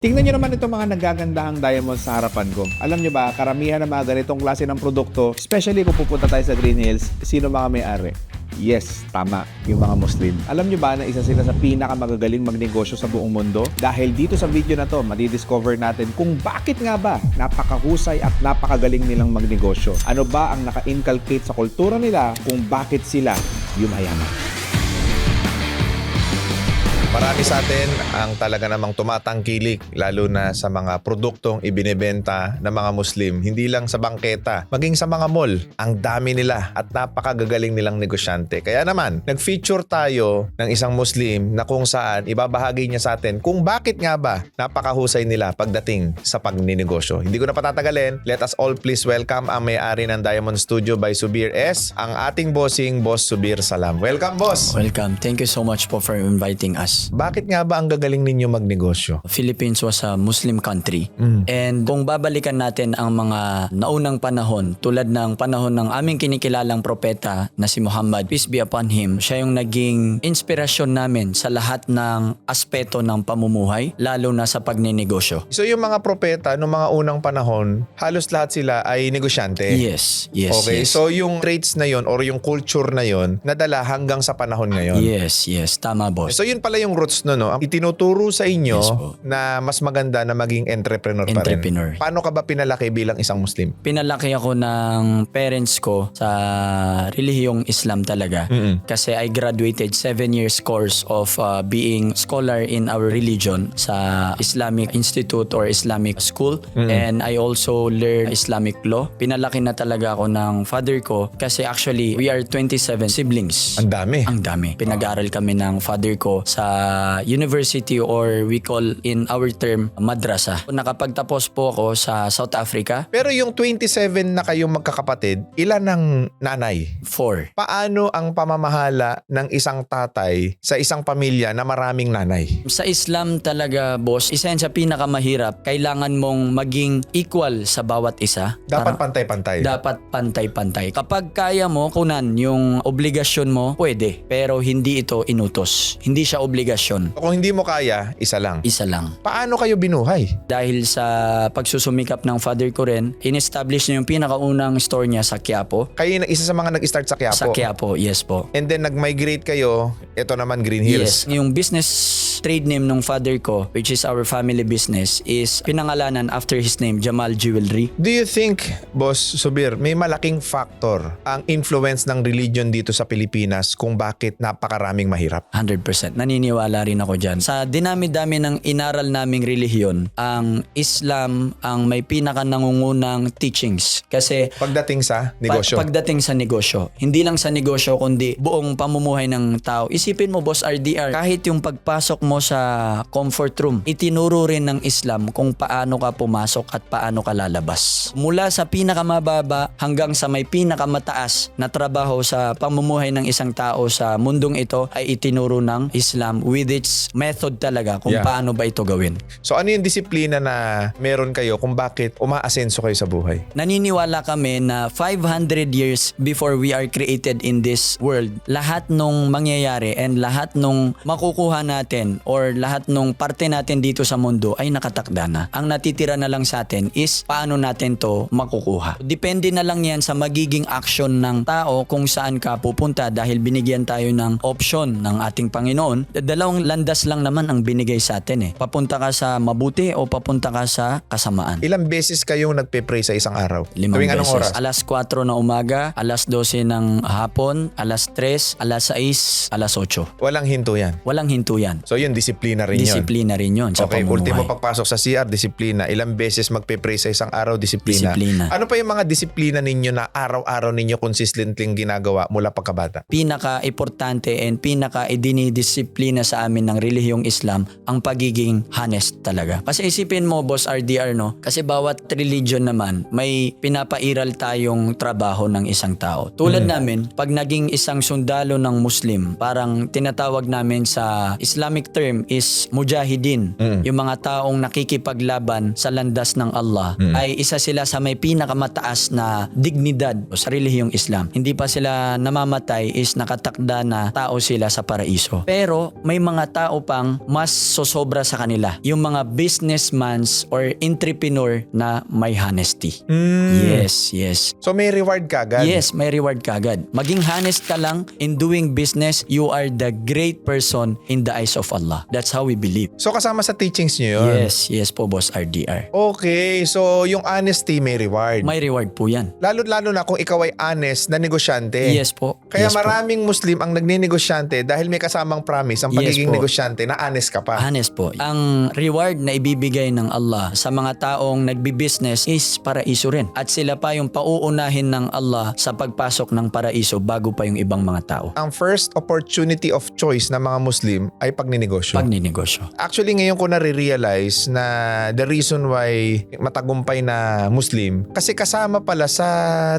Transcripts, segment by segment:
Tingnan nyo naman itong mga nagagandahang diamonds sa harapan ko. Alam nyo ba, karamihan ng mga ganitong klase ng produkto, especially kung pupunta tayo sa Green Hills, sino mga may-ari? Yes, tama, yung mga Muslim. Alam nyo ba na isa sila sa pinakamagagaling magnegosyo sa buong mundo? Dahil dito sa video na to, madidiscover natin kung bakit nga ba napakahusay at napakagaling nilang magnegosyo. Ano ba ang naka-inculcate sa kultura nila kung bakit sila yumayaman? Marami sa atin ang talaga namang tumatangkilik lalo na sa mga produktong ibinebenta ng mga Muslim. Hindi lang sa bangketa, maging sa mga mall. Ang dami nila at napakagagaling nilang negosyante. Kaya naman, nag-feature tayo ng isang Muslim na kung saan ibabahagi niya sa atin kung bakit nga ba napakahusay nila pagdating sa pagninegosyo. Hindi ko na patatagalin. Let us all please welcome ang may-ari ng Diamond Studio by Subir S, ang ating bossing, Boss Subir Salam. Welcome, boss! Welcome. Thank you so much po for inviting us. Bakit nga ba ang gagaling ninyo magnegosyo? Philippines was a Muslim country. Mm. And kung babalikan natin ang mga naunang panahon, tulad ng panahon ng aming kinikilalang propeta na si Muhammad, peace be upon him, siya yung naging inspirasyon namin sa lahat ng aspeto ng pamumuhay, lalo na sa pagninegosyo. So yung mga propeta noong mga unang panahon, halos lahat sila ay negosyante. Yes, yes, okay, yes. so yung traits na yon or yung culture na yon nadala hanggang sa panahon ngayon. yes, yes. Tama, boss. So yun pala yung roots no, no? Itinuturo sa inyo Yes po. na mas maganda na maging entrepreneur, Entrepreneur. pa rin. Paano ka ba pinalaki bilang isang Muslim? Pinalaki ako ng parents ko sa relihiyong Islam talaga. Mm-mm. Kasi I graduated seven years course of uh, being scholar in our religion sa Islamic Institute or Islamic School. And I also learned Islamic law. Pinalaki na talaga ako ng father ko kasi actually we are 27 siblings. Ang dami. Ang dami. Pinag-aral kami ng father ko sa university or we call in our term madrasa. Nakapagtapos po ako sa South Africa. Pero yung 27 na kayong magkakapatid, ilan ang nanay? Four. Paano ang pamamahala ng isang tatay sa isang pamilya na maraming nanay? Sa Islam talaga, boss, isa yan sa pinakamahirap. Kailangan mong maging equal sa bawat isa. Dapat Parang- pantay-pantay. dapat pantay-pantay. Kapag kaya mo, kunan yung obligasyon mo, pwede. Pero hindi ito inutos. Hindi siya obligasyon. Kung hindi mo kaya, isa lang. Isa lang. Paano kayo binuhay? Dahil sa pagsusumikap ng father ko rin, in-establish niya yung pinakaunang store niya sa Quiapo. Kayo na isa sa mga nag-start sa Quiapo. Sa Quiapo, yes po. And then nag-migrate kayo, ito naman Green Hills. Yes. Yung business trade name ng father ko, which is our family business, is pinangalanan after his name, Jamal Jewelry. Do you think, Boss Subir, may malaking factor ang influence ng religion dito sa Pilipinas kung bakit napakaraming mahirap? 100%. Naniniwala rin ako dyan. Sa dinami-dami ng inaral naming relihiyon, ang Islam ang may pinaka nangungunang teachings. Kasi Pagdating sa negosyo. Pa- pagdating sa negosyo. Hindi lang sa negosyo, kundi buong pamumuhay ng tao. Isipin mo, Boss RDR, kahit yung pagpasok mo sa comfort room, itinuro rin ng Islam kung paano ka pumasok at paano ka lalabas. Mula sa pinakamababa hanggang sa may pinakamataas na trabaho sa pamumuhay ng isang tao sa mundong ito ay itinuro ng Islam with its method talaga kung Yeah. paano ba ito gawin. so ano yung disiplina na meron kayo kung bakit umaasenso kayo sa buhay? Naniniwala kami na 500 years before we are created in this world, lahat nung mangyayari and lahat nung makukuha natin or lahat nung parte natin dito sa mundo ay nakatakda na. Ang natitira na lang sa atin is paano natin to makukuha. Depende na lang yan sa magiging action ng tao kung saan ka pupunta dahil binigyan tayo ng option ng ating Panginoon. Dalawang landas lang naman ang binigay sa atin eh. Papunta ka sa mabuti o papunta ka sa kasamaan. Ilang beses kayong nagpe-pray sa isang araw? Limang Tuwing anong beses. oras? Alas 4 na umaga, alas 12 ng hapon, alas 3, alas 6, alas 8. Walang hinto yan. Walang hinto yan. So yun, disiplina rin yun. Disiplina rin yun sa Okay, pamumuhay. ultimo pagpasok sa CR, disiplina. Ilang beses magpe-pray sa isang araw, disiplina. Disiplina. Ano pa yung mga disiplina ninyo na araw-araw ninyo consistently ginagawa mula pagkabata? Pinaka-importante and pinaka-idinidisiplina sa amin ng relihiyong Islam ang pagiging honest talaga. Kasi isipin mo, Boss RDR, no? Kasi bawat religion naman, may pinapairal tayong trabaho ng isang tao. Tulad namin, pag naging isang sundalo ng Muslim, parang tinatawag namin sa Islamic term term is mujahidin. Mm. Yung mga taong nakikipaglaban sa landas ng Allah Mm. ay isa sila sa may pinakamataas na dignidad sa relihiyong Islam. Hindi pa sila namamatay is nakatakda na tao sila sa paraiso. Pero may mga tao pang mas sosobra sa kanila. Yung mga businessmans or entrepreneur na may honesty. Mm. Yes, yes. So may reward ka agad? Yes, may reward kagad. Maging honest ka lang in doing business, you are the great person in the eyes of Allah. That's how we believe. So kasama sa teachings nyo yun? Yes, yes po boss RDR. Okay, so yung honesty may reward. May reward po yan. Lalo-lalo na kung ikaw ay honest na negosyante. Yes po. Kaya yes po. maraming Muslim ang nagnenegosyante dahil may kasamang promise ang Yes pagiging po. negosyante na honest ka pa. Honest po. Ang reward na ibibigay ng Allah sa mga taong nagbi-business is paraiso rin. At sila pa yung pauunahin ng Allah sa pagpasok ng paraiso bago pa yung ibang mga tao. Ang first opportunity of choice ng mga Muslim ay pagninegosyo. Pagninegosyo. Actually, ngayon ko na-realize na the reason why matagumpay na Muslim, kasi kasama pala sa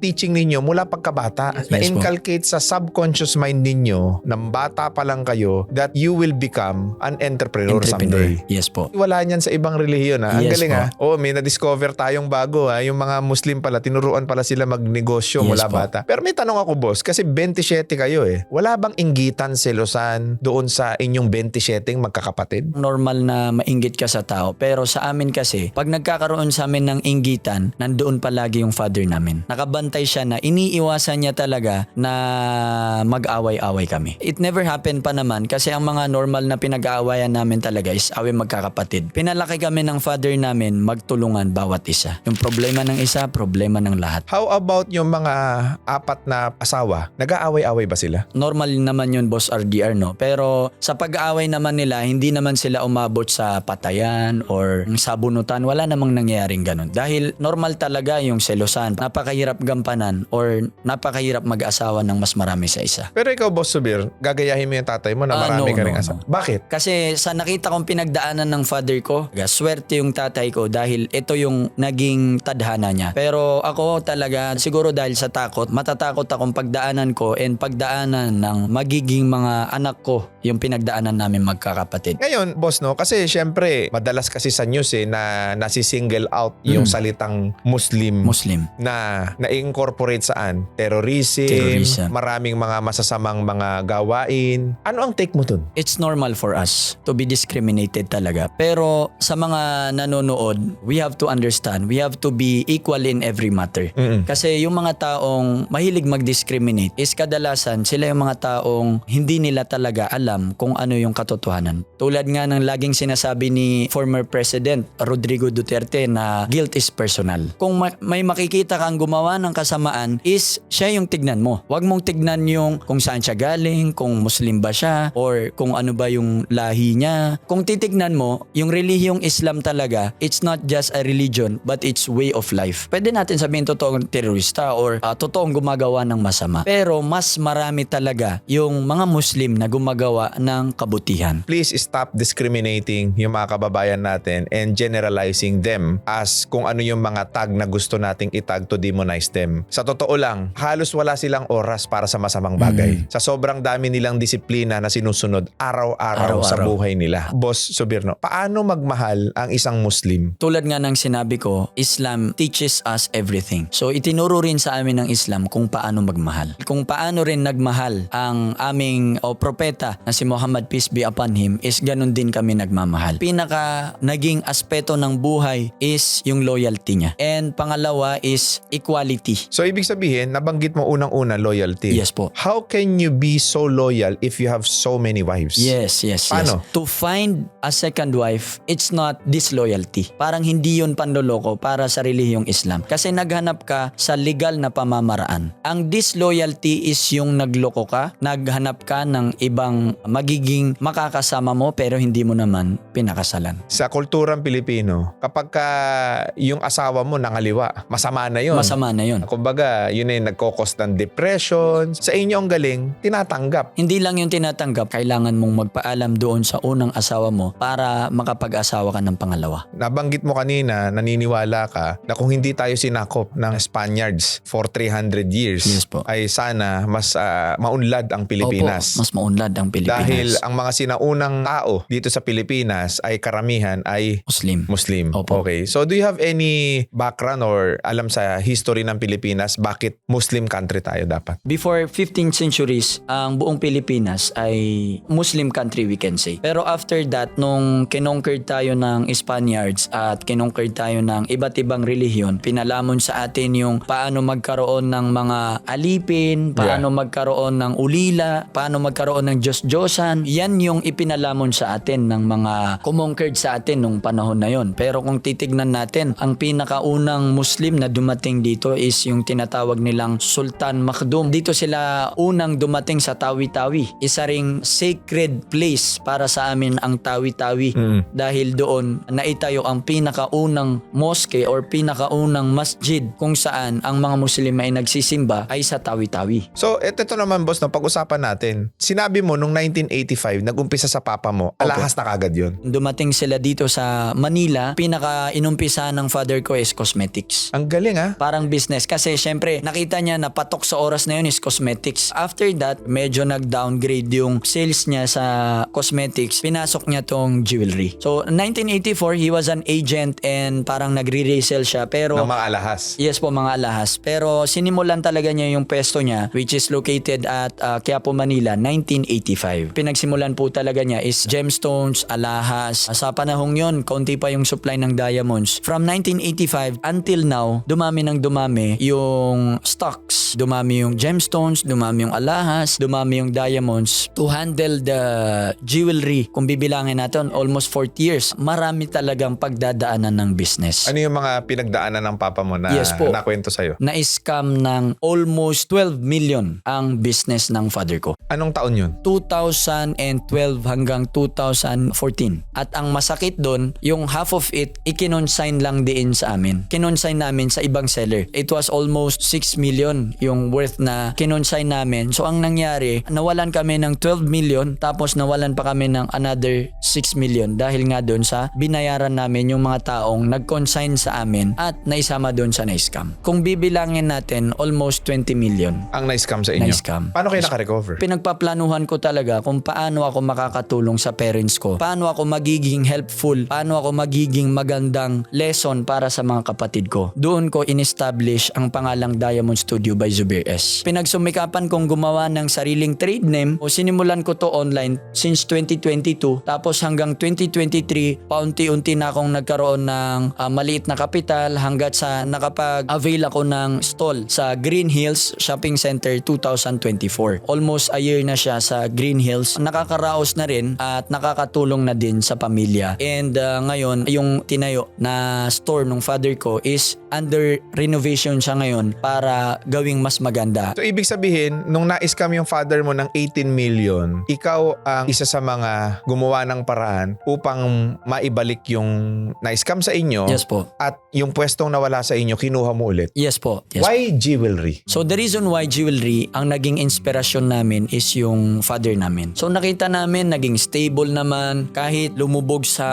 teaching ninyo mula pagkabata, Yes na inculcate sa subconscious mind ninyo, ng bata pa lang kayo, that you will become an entrepreneur, someday. Yes po. Wala niyan sa ibang relihiyon ha. Ang Yes galing po. ha. Oh, may na-discover tayong bago ha. Yung mga Muslim pala, tinuruan pala sila magnegosyo Yes mula po. bata. Pero may tanong ako boss, kasi 27 kayo eh. Wala bang inggitan, selosan doon sa inyong 27 magkakapatid? normal na mainggit ka sa tao. Pero sa amin kasi, pag nagkakaroon sa amin ng inggitan, nandoon palagi yung father namin. Nakabantay siya na iniiwasan niya talaga na mag-away-away kami. It never happened pa naman kasi ang mga normal na pinag-aawayan namin talaga is awi magkakapatid. Pinalaki kami ng father namin magtulungan bawat isa. Yung problema ng isa, problema ng lahat. How about yung mga apat na asawa? Nag-aaway-away ba sila? normal naman yun boss RDR no pero sa pag-aaway naman nila hindi naman sila umabot sa patayan or sa bunutan wala namang nangyayaring ganun dahil normal talaga yung selosan napakahirap gampanan or napakahirap mag-asawa ng mas marami sa isa Pero ikaw, Boss Subir, gagayahin mo yung tatay mo na Ah, marami no, ka rin no, asawa. no. Bakit? Kasi sa nakita kong pinagdaanan ng father ko, swerte yung tatay ko dahil ito yung naging tadhana niya. Pero ako talaga, siguro dahil sa takot, matatakot akong pagdaanan ko and pagdaanan ng magiging mga anak ko yung pinagdaanan namin magkakapatid. Ngayon, boss, no? Kasi syempre, madalas kasi sa news eh, na nasi-single out yung Mm. salitang Muslim Muslim. na na-incorporate saan? Terrorism, Terrorism. maraming mga masasamang mga gawain. Ano ang take mo dun? It's normal for us to be discriminated talaga. Pero sa mga nanonood, we have to understand, we have to be equal in every matter. Mm-mm. Kasi yung mga taong mahilig mag-discriminate is kadalasan sila yung mga taong hindi nila talaga alam kung ano yung katotohanan. Tulad nga ng laging sinasabi ni former President Rodrigo Duterte na guilt is personal. Kung ma- may makikita kang gumawa ng kasamaan is siya yung tignan mo. Huwag mong tignan yung kung saan siya galing, kung Muslim ba siya, or kung ano ba yung lahi niya. Kung titignan mo, yung relihiyong Islam talaga, it's not just a religion, but it's way of life. Pwede natin sabihin totoong terorista or ah, totoong gumagawa ng masama. Pero mas marami talaga yung mga Muslim na gumagawa ng kabutihan. Please stop discriminating yung mga kababayan natin and generalizing them as kung ano yung mga tag na gusto nating itag to demonize them. Sa totoo lang, halos wala silang oras para sa masamang bagay. Sa sobrang dami nilang disiplina na sinusunod araw-araw sa buhay nila. Boss Subirno, paano magmahal ang isang Muslim? Tulad nga ng sinabi ko, Islam teaches us everything. So itinuro rin sa amin ng Islam kung paano magmahal. Kung paano rin nagmahal ang aming o propeta na si Muhammad peace be upon him is ganun din kami nagmamahal. Pinaka naging aspeto ng buhay is yung loyalty niya. And pangalawa is equality. So ibig sabihin, nabanggit mo unang-una loyalty. Yes po. How can you be so loyal if you have so many wives? Yes, yes, Paano? yes. To find a second wife, it's not disloyalty. Parang hindi yun panloloko para sa relihiyong Islam. Kasi naghanap ka sa legal na pamamaraan. Ang disloyalty is yung nagloko ka, naghanap ka ng ibang magiging makakasama mo pero hindi mo naman pinakasalan. Sa kulturang Pilipino, kapag ka yung asawa mo nangaliwa, masama na yun. Masama na yun. Kumbaga, yun ay nagkokos ng depression. Sa inyo ang galing, tinatanggap. Hindi lang yung tinatanggap, kailangan mong magpaalam doon sa unang asawa mo para makapag-asawa ka ng pangalawa. Nabanggit mo kanina, naniniwala ka na kung hindi tayo sinakop ng Spaniards for 300 years, Yes po. ay sana mas ah, maunlad ang Pilipinas. Opo, mas maunlad ang Pilipinas. Dahil ang mga sinaunang tao dito sa Pilipinas ay karamihan ay Muslim. Muslim. Opo. Okay. So do you have any background or alam sa history ng Pilipinas bakit Muslim country tayo dapat? Before 15th centuries, ang buong Pilipinas ay Muslim country we can say. Pero after that, nung kinonquered tayo ng Spaniards at kinonquered tayo ng iba't ibang relihiyon, pinalamon sa atin yung paano magkaroon ng mga alipin, paano magkaroon ng ulila, paano magkaroon ng Diyos-Diyosan. Yan yung ipinalamon sa atin ng mga kumonquered sa atin nung panahon na yon. Pero kung titignan natin, ang pinakaunang Muslim na dumating dito is yung tinatawag nilang Sultan Makdum. Dito sila unang dumating sa Tawi-Tawi. Isa ring sacred place para sa amin ang Tawi-Tawi. Mm. Dahil doon naitayo ang pinakaunang mosque or pinakaunang masjid kung saan ang mga Muslim ay nagsisimba ay sa Tawi-Tawi. So, ito, ito naman boss, no, pag-usapan natin. Sinabi mo nung 1985, nag-umpisa sa papa mo, alahas na kagad yun. Dumating sila dito sa Manila, pinaka-inumpisa ng father ko is cosmetics. Ang galing ah. Parang business kasi syempre nakita niya na patok sa oras na yun is cosmetics. After that, medyo nag-downgrade yung sales niya sa cosmetics. Pinasok niya tong jewelry. So, 1984, he was an agent and parang nagre-resell siya. Pero Ng mga alahas. Yes po mga alahas. Pero sinimulan talaga niya yung pwesto niya which is located at uh, Quiapo, Manila 1985. Pinagsimulan po talaga niya is gemstones, alahas. Sa panahong yon, konti pa yung supply ng diamonds. From 1985 until now, dumami ng dumami yung stocks. Dumami yung gemstones, dumami yung alahas, dumami yung diamonds. To handle the jewelry, kung bibilangin natin, almost 40 years, marami talagang pagdadaanan ng business Ano yung mga pinagdaanan ng papa mo na Yes po. nakwento sa'yo? na-scam ng almost 12 million ang business ng father ko. Anong taon yun? 2012 hanggang 2014. At ang masakit doon, yung half of it, ikinonsign lang din sa amin. Kinonsign namin sa ibang seller. It was almost 6 million yung worth na kinonsign namin. So ang nangyari, nawalan kami ng 12 million tapos nawalan pa kami ng another 6 million dahil nga doon sa binayaran namin yung mga taong nag-consign sa amin at naisama doon sa na-scam. Kung bibilangin natin, almost 20 million Ang na-scam sa inyo? na-scam. Paano kayo nakarecover? Pinagpaplanuhan ko talaga kung paano ako makakatulong sa parents ko. Paano ako magiging helpful. Paano ako magiging magandang lesson para sa mga kapatid ko. Doon ko in-establish ang pangalang Diamond Studio by Zubir S. Pinagsumikapan kong gumawa ng sariling trade name o sinimulan ko to online since 2022. Tapos hanggang 2023, paunti-unti na akong nagkaroon ng ah, maliit na kapital hanggat sa nakapag-avail ako ng stall sa Green Hills Shopping Center 2024. Almost a year na siya sa Green Hills. Nakakaraos na rin at nakakatulong na din sa pamilya. And uh, ngayon, yung tinayo na store ng father ko is under renovation siya ngayon para gawing mas maganda. So ibig sabihin, nung na-scam yung father mo ng 18 million, ikaw ang isa sa mga gumawa ng paraan upang maibalik yung na-scam sa inyo Yes po. at yung pwestong nawala sa inyo, kinuha mo ulit. Yes po. Yes Why jewelry? So the reason why jewelry ang naging inspirasyon namin is yung father namin. So nakita namin naging stable naman kahit lumubog sa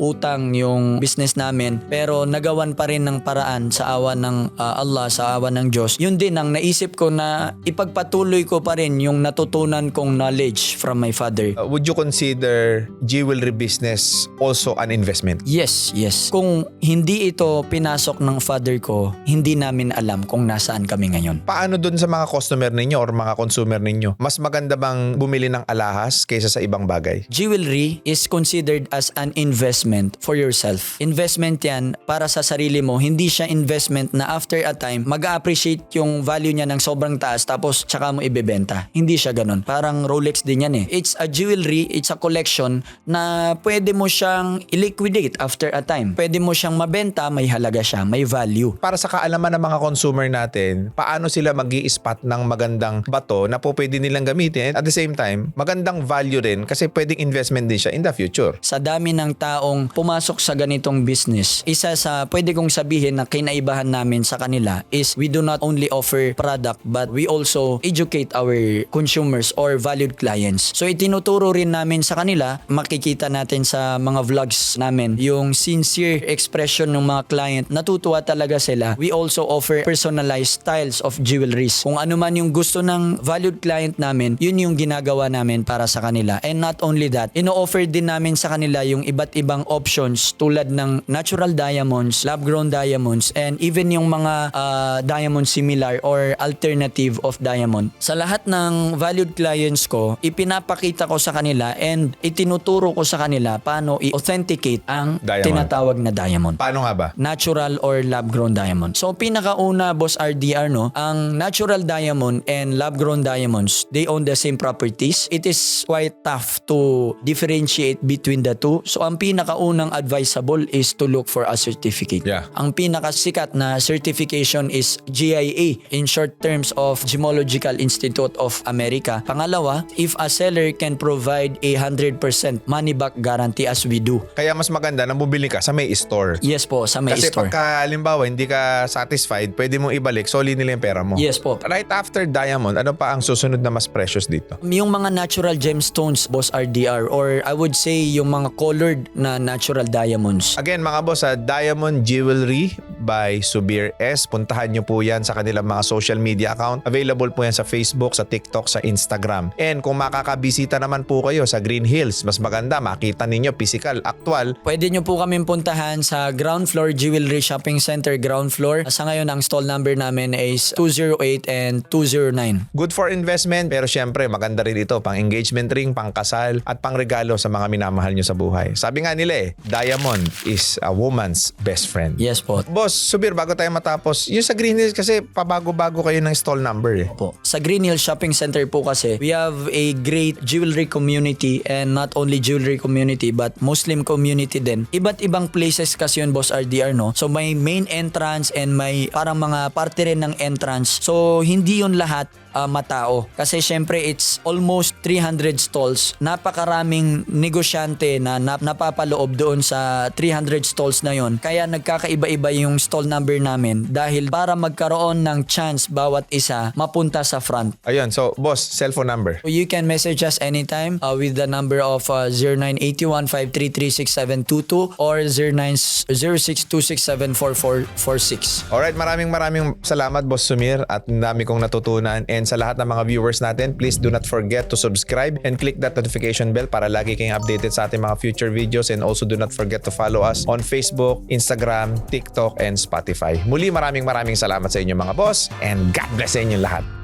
utang yung business namin pero nagawan pa rin ng paraan sa awa ng uh, Allah, sa awa ng Diyos. Yun din ang naisip ko na ipagpatuloy ko pa rin yung natutunan kong knowledge from my father. Uh, would you consider jewelry business also an investment? Yes, yes. Kung hindi ito pinasok ng father ko, hindi namin alam kung nasaan kami ngayon. Paano dun sa mga customer ninyo or mga consumer ninyo? Mas maganda bang bumili ng alahas kaysa sa ibang bagay? Jewelry is considered as an investment for yourself. Investment yan para sa sarili mo. Hindi siya investment na after a time, mag-appreciate yung value niya ng sobrang taas tapos tsaka mo ibebenta. Hindi siya ganun. Parang Rolex din yan eh. It's a jewelry, it's a collection na pwede mo siyang i-liquidate after a time. Pwede mo siyang mabenta, may halaga siya, may value. Para sa kaalaman ng mga consumer natin, paano sila mag spot ng magandang bato na po pwede nilang gamitin at the same time, magandang value rin kasi pwedeng investment din siya in the future. sa dami ng taong pumasok sa ganitong business, isa sa pwede kong sabihin na kinaibahan namin sa kanila is we do not only offer product but we also educate our consumers or valued clients. So itinuturo rin namin sa kanila, makikita natin sa mga vlogs namin yung sincere expression ng mga client. Natutuwa talaga sila. We also offer personalized styles of jewelries. Kung ano man yung gusto ng valued client namin, yun yung ginagawa namin para sa kanila And not only that, ino-offer din namin sa kanila yung iba't ibang options tulad ng natural diamonds, lab-grown diamonds, and even yung mga ah, diamond similar or alternative of diamond. Sa lahat ng valued clients ko, ipinapakita ko sa kanila and itinuturo ko sa kanila paano i-authenticate ang Diamond. tinatawag na diamond Paano nga ba? natural or lab-grown diamond. So pinakauna boss RDR no, ang natural diamond and lab-grown diamonds, they own the same properties. It is quite tough to differentiate between the two. So ang pinakaunang advisable is to look for a certificate. Yeah. Ang pinakasikat na certification is GIA in short terms of Gemological Institute of America. Pangalawa, if a seller can provide a 100% money back guarantee as we do. Kaya mas maganda na bumili ka sa may store. Yes po, sa may Kasi store. pagka halimbawa hindi ka satisfied, pwede mong ibalik, soli nila yung pera mo. Yes po. Right after diamond, ano pa ang susunod na mas precious dito? Yung mga natural gemstones, boss RDR, or I would say yung mga colored na natural diamonds. Again mga boss, sa Diamond Jewelry by Subir S. Puntahan nyo po yan sa kanilang mga social media account. Available po yan sa Facebook, sa TikTok, sa Instagram. And kung makakabisita naman po kayo sa Green Hills, mas maganda makita ninyo physical, actual. Pwede nyo po kami puntahan sa ground floor Jewelry Shopping Center ground floor. Sa ngayon, ang stall number namin is 208 and 209. Good for investment pero syempre maganda rin ito pang engagement ring, pang kasal at pang regalo sa mga minamahal nyo sa buhay. Sabi nga nila eh, diamond is a woman's best friend. Yes po. Boss, Subir, bago tayo matapos, yung sa Green Hills kasi pabago-bago kayo ng stall number eh. po. Sa Green Hill Shopping Center po kasi, we have a great jewelry community and not only jewelry community but Muslim community din. Iba't ibang places kasi yun, Boss RDR, no? So may main entrance and may parang mga parte rin ng entrance. So hindi yun lahat ah, matao. Kasi syempre it's almost 300 stalls. Napakaraming negosyante na nap- napapaloob doon sa 300 stalls na yon. Kaya nagkakaiba-iba yung stall number namin dahil para magkaroon ng chance bawat isa mapunta sa front. Ayun, so boss, cellphone number. You can message us anytime uh, with the number of uh, 0981-533-6722 or 0906-267-4446. Alright, maraming maraming salamat Boss Sumir at dami kong natutunan and sa lahat ng mga viewers natin, please do not forget to subscribe and click that notification bell para lagi kayong updated sa ating mga future videos and also do not forget to follow us on Facebook, Instagram, TikTok, and Spotify. Muli maraming maraming salamat sa inyo mga boss and God bless sa inyo lahat.